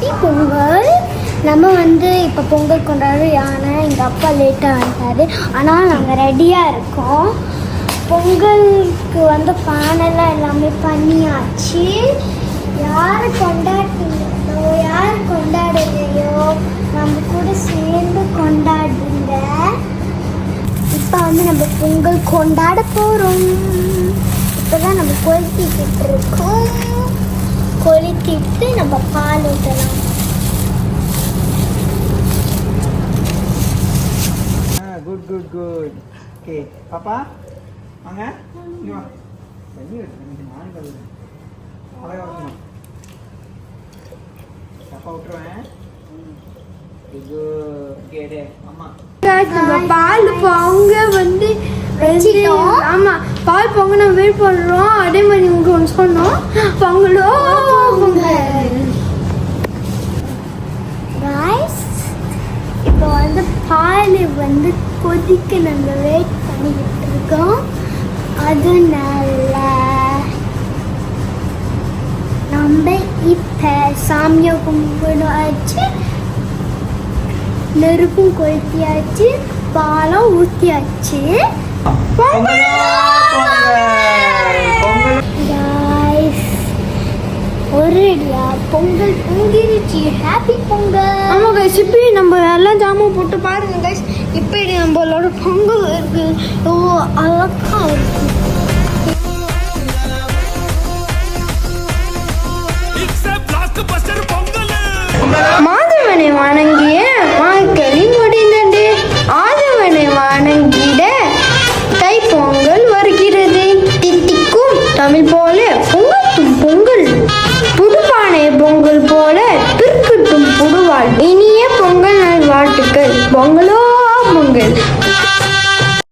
Happy Pongal. நம்ம வந்து இப்போ பொங்கல் கொண்டாடுறோம் யானை எங்கள் அப்பா லேட்டாக வந்தார். ஆனால் நாங்கள் ரெடியாக இருக்கோம். பொங்கலுக்கு வந்து பானெல்லாம் எல்லாமே பண்ணியாச்சு. யார் கொண்டாடுறீங்களோ யார் கொண்டாடலையோ நம்ம கூட சேர்ந்து கொண்டாடுங்க. இப்போ வந்து நம்ம பொங்கல் கொண்டாட போகிறோம் இப்போ தான் நம்ம கொளுத்திக்கிட்டு இருக்கோம். கொளுத்திட்டு நம்ம பால் ஊற்றலாம் குட் குட் குட் ஓகே பாப்பா வாங்க இங்க வா தண்ணி எனக்கு நானும் கழுவுறேன் அழகா தப்பா விட்டுருவேன் நம்ம பால் பொங்க வந்து. ஆமா பால் பொங்க நம்ம வெயிட் பண்ணுறோம் அதே மாதிரி உங்களுக்கு ஒன்று சொன்னோம். பொங்கலோ? பொங்கல். இப்போ வந்து பால் வந்து கொதிக்க நம்ம வெயிட் பண்ணிக்கிட்டு இருக்கோம். அதனால நம்ம இப்போ சாமியை கும்பிடாச்சு. நெருப்பும் கொளுத்தியாச்சு. பாலம் ஊற்றியாச்சு பொங்கலோ பொங்கல்? ஒரேடியா பொங்கல் பொங்கிருச்சு. ஹாப்பி பொங்கல். ஆமா கைஸ் இப்போ நம்ம எல்லாம் ஜாமான் போட்டு பாருங்க கைஸ் இப்போ நம்மளோட பொங்கல் இருக்கு. ஓ அழகா இருக்கு. மாதவனை வணங்கிய மாக்களி முடிந்தது. ஆதவனை வணங்கிட தைப்பொங்கல் வருகிறது. தித்திக்கும் தமிழ் போல Quần.